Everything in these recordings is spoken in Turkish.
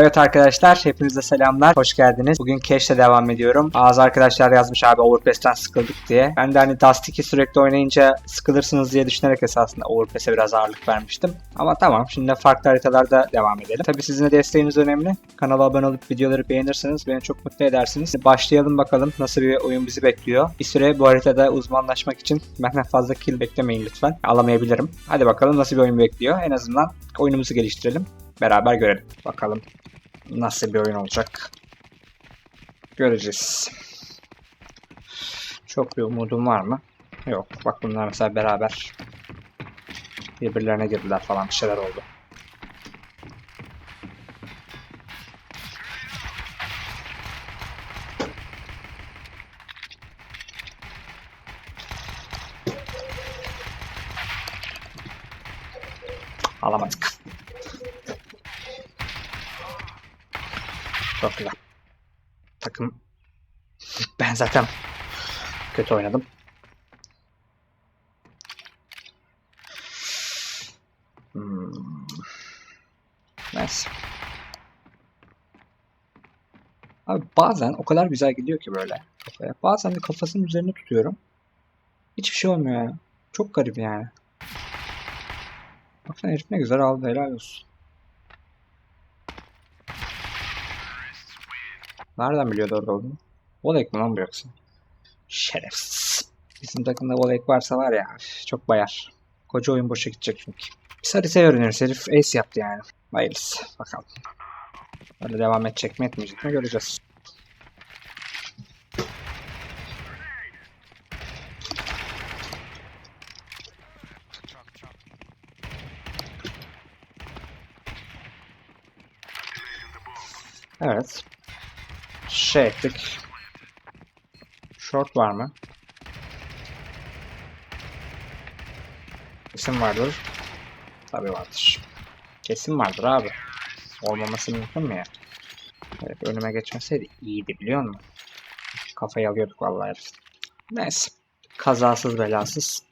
Evet arkadaşlar hepinize selamlar. Hoş geldiniz. Bugün Cash'le devam ediyorum. Bazı arkadaşlar yazmış abi Overpass'ten sıkıldık diye. Ben de hani Dust 2 sürekli oynayınca sıkılırsınız diye düşünerek esasında Overpass'e biraz ağırlık vermiştim. Ama tamam şimdi farklı haritalarda devam edelim. Tabi sizin de desteğiniz önemli. Kanala abone olup videoları beğenirseniz beni çok mutlu edersiniz. Başlayalım bakalım nasıl bir oyun bizi bekliyor. Bir süre bu haritada uzmanlaşmak için benden fazla kill beklemeyin lütfen. Alamayabilirim. Hadi bakalım nasıl bir oyun bekliyor. En azından oyunumuzu geliştirelim. Beraber görelim. Bakalım nasıl bir oyun olacak. Göreceğiz. Çok bir umudum var mı? Yok. Bak bunlar mesela beraber birbirlerine girdiler falan bir şeyler oldu. Alamadık. Çok güzel. Takım ben zaten kötü oynadım. Hmm. Neyse. Abi bazen o kadar güzel gidiyor ki böyle. Bazen de kafasının üzerine tutuyorum. Hiçbir şey olmuyor ya. Çok garip yani. Baksana herif ne güzel aldı helal olsun. Nereden biliyordu orada olduğunu? Volek mi lan bu yoksa? Şerefsiz. Bizim takımda Volek varsa var ya çok bayar. Koca oyun boşa gidecek çünkü. Biz haritayı öğreniyoruz. Herif ace yaptı yani. Hayırlısı. Bakalım. Böyle devam edecek mi etmeyecek mi göreceğiz. Evet. Şey ettik. Short var mı? Kesin vardır. Tabii vardır. Kesin vardır abi. Olmaması mümkün mü ya? Evet, önüme geçmeseydi iyiydi biliyor musun? Kafayı alıyorduk vallahi herif. Neyse. Kazasız belasız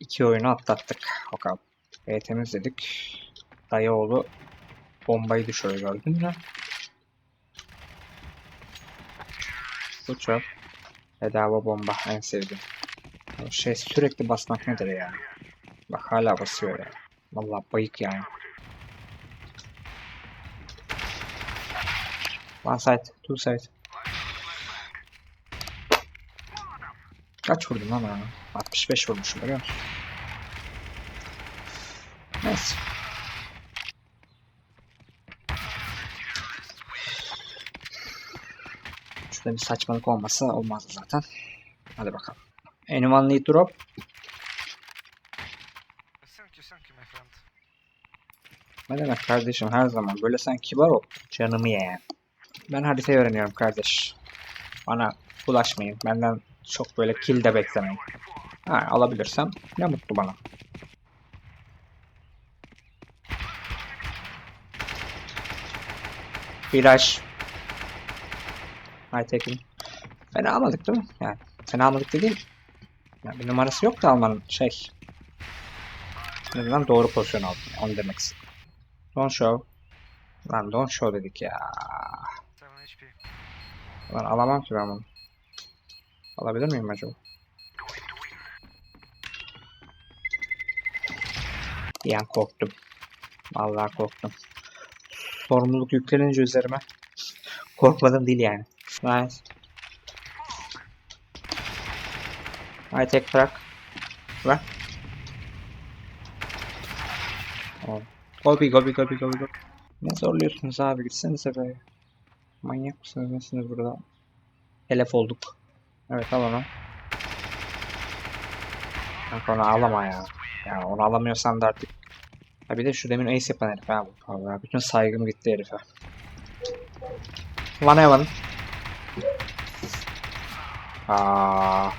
iki oyunu atlattık. Bakalım. E temizledik. Dayıoğlu bombayı düşürüyor gördün mü? Bu çok. Bedava bomba en sevdiğim. Şey sürekli basmak nedir ya? Bak hala basıyor ya. Vallahi bayık yani. One side, two side. Kaç vurdum ben? 65 vurmuşum görüyor musun? Neyse. Şurada bir saçmalık olmasa olmazdı zaten. Hadi bakalım. Anyone need drop? Thank you, thank you, my friend. Ne demek kardeşim her zaman böyle sen kibar ol. Canımı ye. Ben haritayı öğreniyorum kardeş. Bana bulaşmayın. Benden çok böyle kill de beklemeyin. Ha, alabilirsem ne mutlu bana. Flash. High taken. Fena almadık değil mi? Yani fena almadık dediğim. Yani bir numarası yok da almanın şey. En azından doğru pozisyon aldım. Onu demek istedim. Don't show. Lan don't show dedik ya. 7 HP. Lan alamam ki ben bunu. Alabilir miyim acaba? Bir an korktum. Vallahi korktum. Sorumluluk yüklenince üzerime korkmadım değil yani. Nice. High tek bırak. Bırak. Oh. Gobi gobi gobi gobi gobi. Ne zorluyorsunuz abi gitsenize be. Manyak mısınız nesiniz burada? Helef olduk. Evet al onu. Kanka onu alama ya. Ya onu alamıyorsan da artık. Ha bir de şu demin ace yapan herif ha bu. Bütün saygım gitti herife. One Evan. Aa.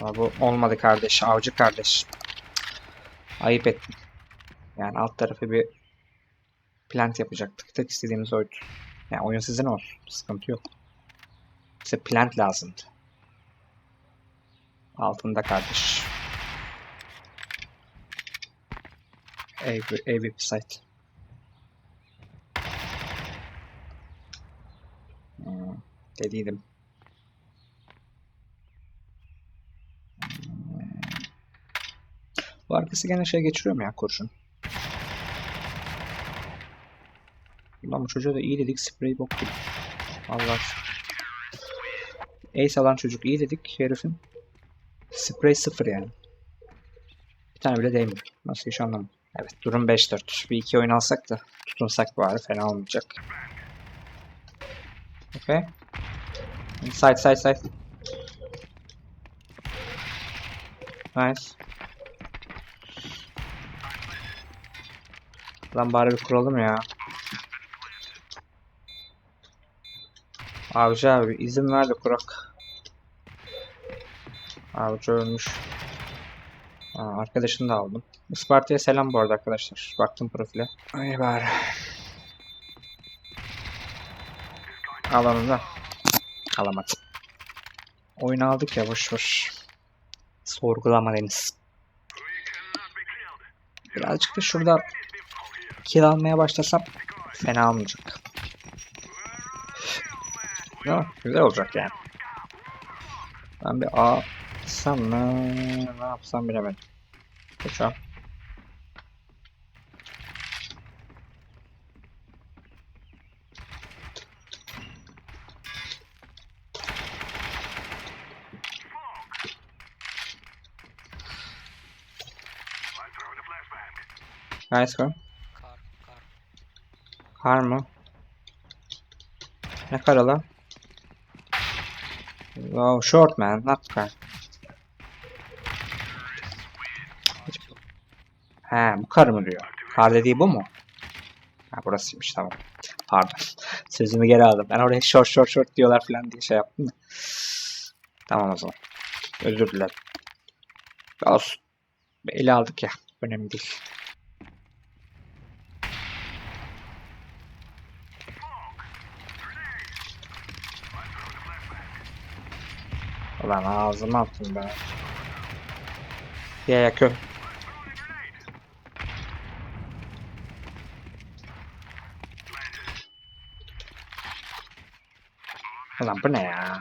Bu olmadı kardeş. Avcı kardeş. Ayıp ettik. Yani alt tarafı bir plant yapacaktık. Tek istediğimiz oydu. Yani oyun sizin olsun. Sıkıntı yok. İşte plant lazımdı. Altında kardeş. Ev, ev website. Hmm, dediydim. Bu arkası gene şey geçiriyor mu ya kurşun? Lan bu çocuğa da iyi dedik sprey bok gibi. Allah. Ace çocuk iyi dedik herifin. Sprey sıfır yani. Bir tane bile değmiyor. Nasıl iş anlamadım. Evet durum 5-4. Bir iki oyun alsak da tutunsak bari fena olmayacak. Okay. Side side side. Nice. Lan bari bir kuralım ya. Avcı abi izin ver de kurak. Avcı ölmüş. Aa, arkadaşını da aldım. Isparta'ya selam bu arada arkadaşlar. Baktım profile. Ay bari. Al onu da. Alamadım. Oyunu aldık ya boş boş. Sorgulama Deniz. Birazcık da şurada kill almaya başlasam fena olmayacak. Mi? Güzel olacak yani. Ben bir A atsam mı? Ne yapsam bilemedim. Uçağım. Nice go. Kar mı? Ne lan? Wow, short man, not car. He, bu kar mı diyor? Kar dediği bu mu? Ha, burasıymış tamam. Pardon. Sözümü geri aldım. Ben oraya short short short diyorlar falan diye şey yaptım da. Tamam o zaman. Özür dilerim. Olsun. Ele aldık ya. Önemli değil. Ulan ağzıma attım ben. Ya yakıyor. Ulan bu ne ya?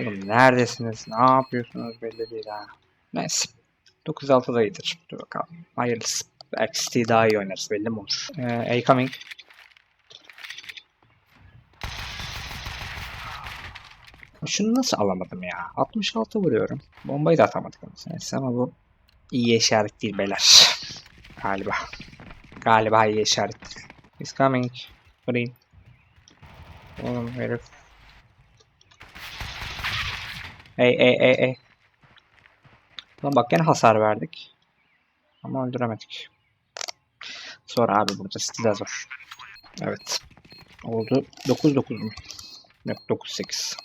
Oğlum neredesiniz? Ne yapıyorsunuz belli değil ha. Neyse. 9-6 da iyidir. Dur bakalım. Hayırlısı. City'yi daha iyi oynarız belli mi olur? Ee, A coming. Şunu nasıl alamadım ya? 66 vuruyorum. Bombayı da atamadık. Neyse ama bu iyi işaret değil beyler. Galiba. Galiba iyi işaret. He's coming. Green. Oğlum herif. Ey ey ey ey. Lan bak gene hasar verdik. Ama öldüremedik. Sonra abi burada Steel zor. Evet. Oldu. 9-9 mu? Yok 9-8.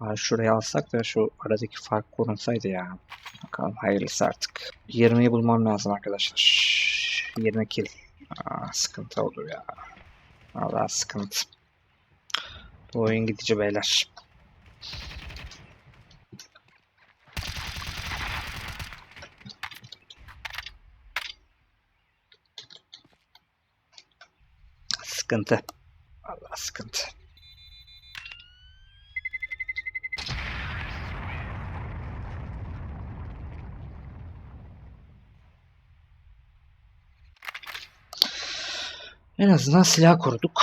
Abi şuraya alsak da şu aradaki fark korunsaydı ya. Bakalım hayırlısı artık. 20'yi bulmam lazım arkadaşlar. 20 kill. Aa, sıkıntı olur ya. Valla sıkıntı. Bu oyun gidici beyler. Sıkıntı. Allah sıkıntı. En azından silah koruduk.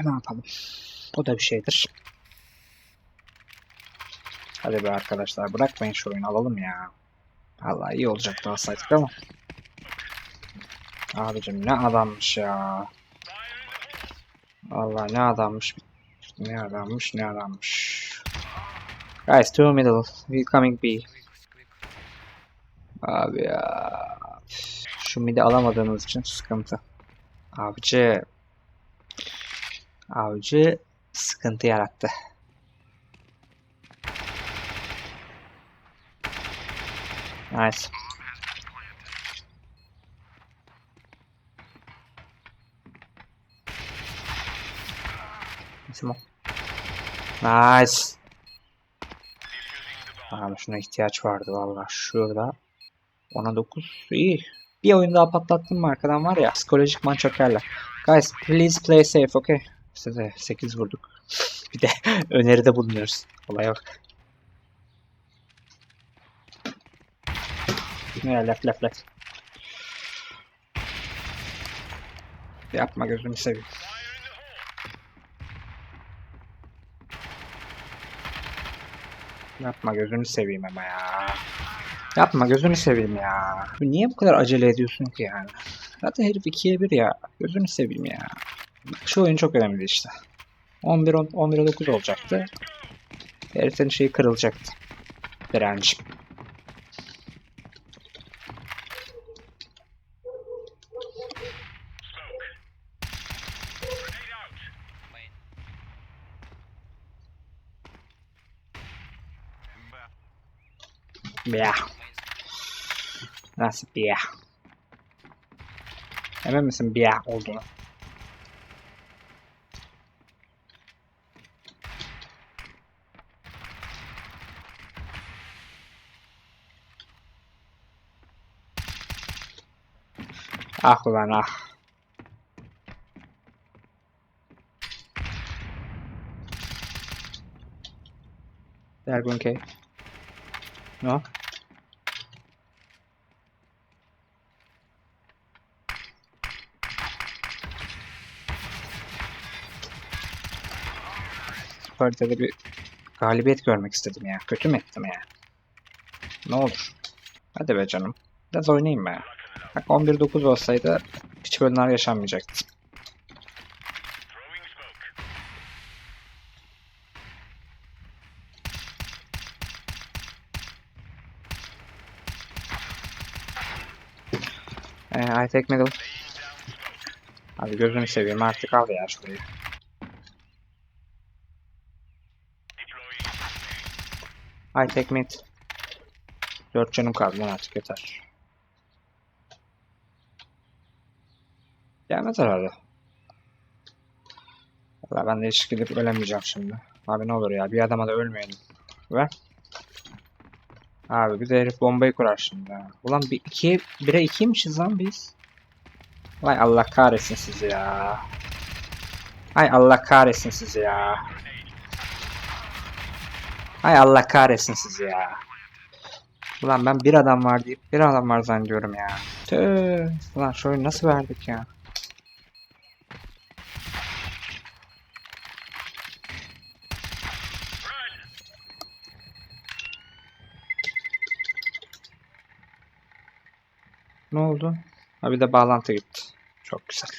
Ne yapalım? O da bir şeydir. Hadi be arkadaşlar bırakmayın şu oyunu alalım ya. Vallahi iyi olacaktı alsaydık ama. Abicim ne adammış ya. Vallahi ne adammış. Ne adammış ne adammış. Guys two middle. We coming B. Abi ya. Şu midi alamadığımız için sıkıntı. Avcı. Avcı sıkıntı yarattı. Nice. Smoke. Nice. Abi şuna ihtiyaç vardı valla. Şurada. Ona 9. İyi. Bir oyun daha patlattım mı arkadan var ya. Psikolojik man çökerler. Guys please play safe okay. Size 8 vurduk. bir de öneride bulunuyoruz. Olaya bak. Ne left left left. Yapma gözünü seveyim. Yapma gözünü seveyim ama ya. Yapma gözünü seveyim ya. Niye bu kadar acele ediyorsun ki yani? Zaten herif 2'ye 1 ya. Gözünü seveyim ya. Şu oyun çok önemli işte. 11 10 11'e 9 olacaktı. Herifin şeyi kırılacaktı. Direnci. Ya. Nasıl bir ya? Emin misin bir olduğunu? Ah ulan ah. Ergun K. No? Haritada bir galibiyet görmek istedim ya. Kötü mü ettim ya? Ne olur. Hadi be canım. Biraz oynayayım be. Bak 11-9 olsaydı hiç bölümler yaşanmayacaktı. Ee, I take middle. Abi gözünü seveyim artık al ya şurayı. I take mid. 4 canım kaldı lan artık yeter. Gelmez herhalde. Valla ben de hiç gidip ölemeyeceğim şimdi. Abi ne olur ya bir adama da ölmeyelim. Ver. Abi bir de herif bombayı kurar şimdi. Ulan bir ikiye, bire ikiymişiz lan biz. Vay Allah kahretsin sizi ya. Ay Allah kahretsin sizi ya. Ay Allah kahretsin sizi ya. Ulan ben bir adam var deyip bir adam var zannediyorum ya. Tüh. Ulan şu oyunu nasıl verdik ya? Ne oldu? Ha bir de bağlantı gitti. Çok güzel.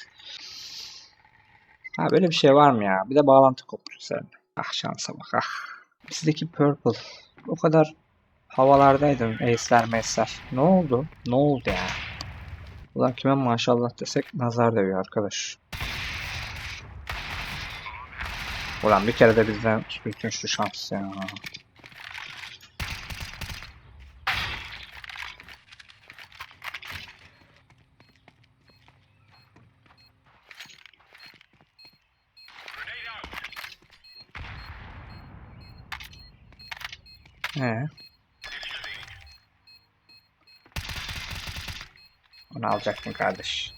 Ha böyle bir şey var mı ya? Bir de bağlantı koptu sen. Ah şansa bak ah. Bizdeki Purple. O kadar havalardaydım. Ace'ler mesler. Ne oldu? Ne oldu ya? Ulan kime maşallah desek nazar değiyor arkadaş. Ulan bir kere de bizden bütün şu şans ya. Ee? Onu alacaktın kardeş.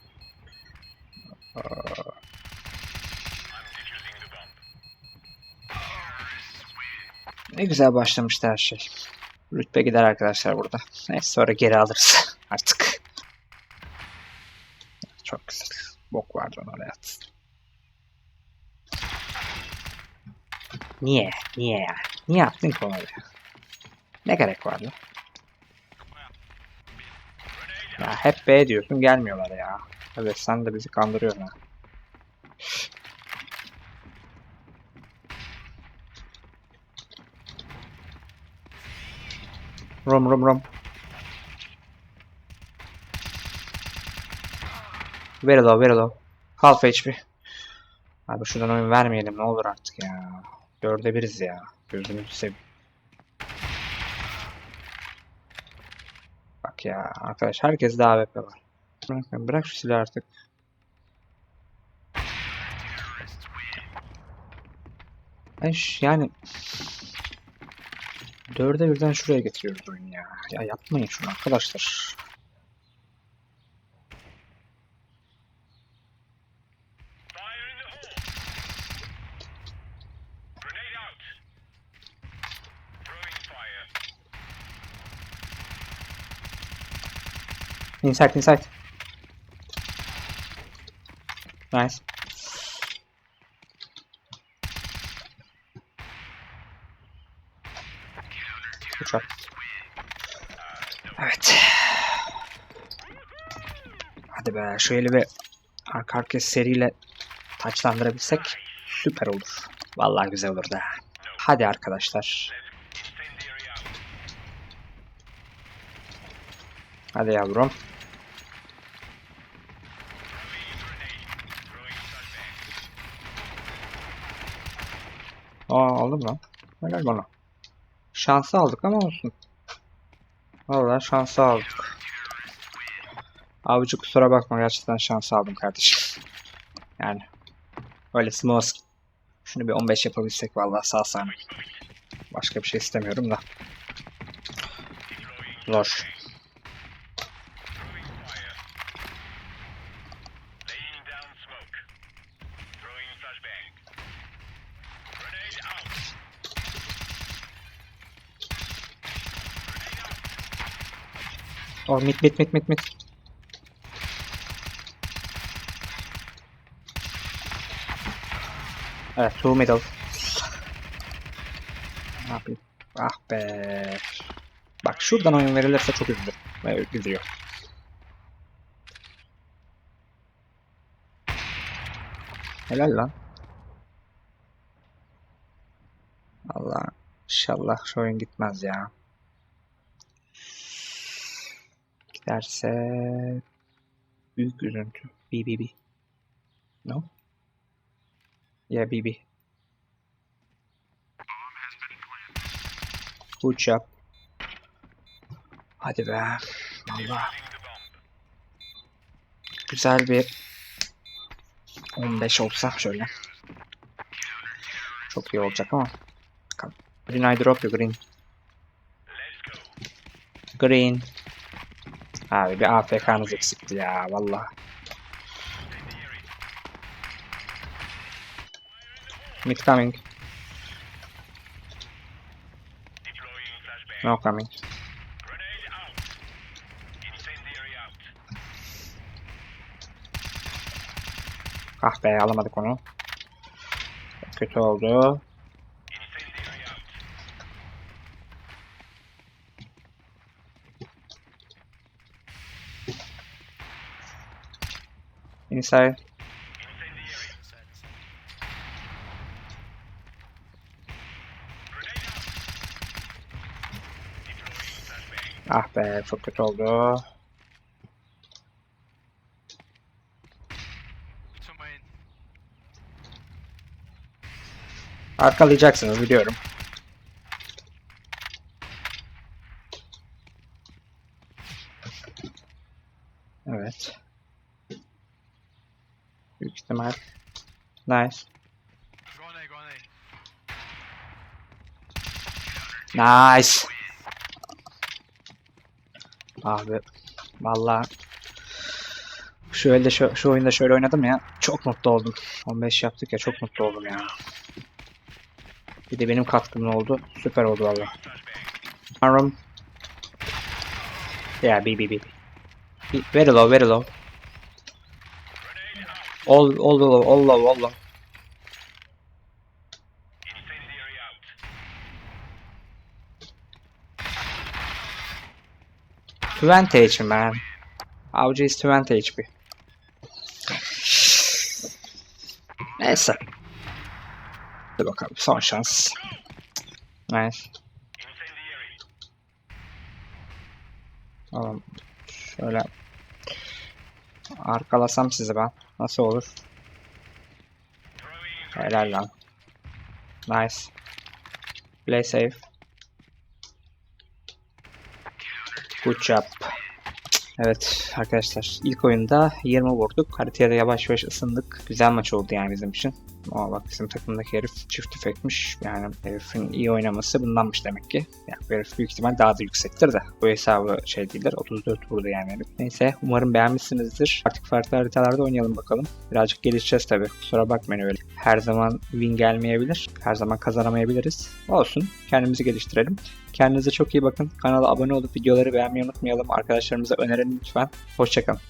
Ne güzel başlamıştı her şey. Rütbe gider arkadaşlar burada. Neyse sonra geri alırız artık. Çok güzel. Bok vardı ona oraya at. Niye? Niye ya? Niye yaptın ki onu? Ne gerek vardı? Ya hep B diyorsun gelmiyorlar ya. Evet sen de bizi kandırıyorsun ha. Rom rom rom. Very low, very low. Half HP. Abi şuradan oyun vermeyelim ne olur artık ya. Dörde biriz ya. Gözünüzü seveyim. Ya arkadaş herkes de AWP var. Bırak şu silahı artık. Eş yani dörde birden şuraya getiriyoruz oyunu ya. Ya yapmayın şunu arkadaşlar. Inside, inside. Nice. Shot. Evet. Hadi be şu eli bir arka arkaya seriyle taçlandırabilsek süper olur. Vallahi güzel olur da. Hadi arkadaşlar. Hadi yavrum. Aa aldım lan. Helal bana. Şansı aldık ama olsun. Vallahi şansı aldık. Avucu kusura bakma gerçekten şansı aldım kardeşim. Yani öylesi mi olsun. Şunu bir 15 yapabilsek vallahi sağ salim. Başka bir şey istemiyorum da. Zor. Oh mid mid mid mid mid. Evet two middle. Ne yapayım? Ah be. Bak şuradan oyun verilirse çok üzülür. Ve üzülüyor. Helal lan. Allah inşallah şu oyun gitmez ya. Giderse büyük üzüntü. BBB. No? Yeah, BB. Good job. Hadi be. Allah. Güzel bir 15 olsa şöyle. Çok iyi olacak ama. Bakalım. Green I drop you green. Green. Abi bir AFK'nız eksikti ya valla. Mid coming. No coming. Ah be alamadık onu. Kötü oldu. Inside. Ah be kötü oldu. Arkalayacaksınız biliyorum. Evet. Büyük ihtimal. Nice. Nice. Abi vallahi şu elde şu, şu oyunda şöyle oynadım ya çok mutlu oldum. 15 yaptık ya çok mutlu oldum ya. Bir de benim katkım oldu. Süper oldu valla. Arm. Yeah, B, B, B. B- Very low, very low. All, all low, all low, all low. Twenty HP man. Avcı is 20 HP. Neyse. Hadi bakalım son şans. Nice. Tamam. Şöyle arkalasam sizi ben. Nasıl olur? Helal lan. Nice. Play safe. Good job. Evet arkadaşlar ilk oyunda 20 vurduk. Haritaya da yavaş yavaş ısındık. Güzel maç oldu yani bizim için. Ama bak bizim takımdaki herif çift tüfekmiş. Yani herifin iyi oynaması bundanmış demek ki. Yani herif büyük ihtimal daha da yüksektir de. Bu hesabı şey değildir. 34 vurdu yani herif. Neyse umarım beğenmişsinizdir. Artık farklı haritalarda oynayalım bakalım. Birazcık gelişeceğiz tabii. Kusura bakmayın öyle. Her zaman win gelmeyebilir. Her zaman kazanamayabiliriz. Olsun. Kendimizi geliştirelim. Kendinize çok iyi bakın. Kanala abone olup videoları beğenmeyi unutmayalım. Arkadaşlarımıza önerin lütfen. Hoşçakalın.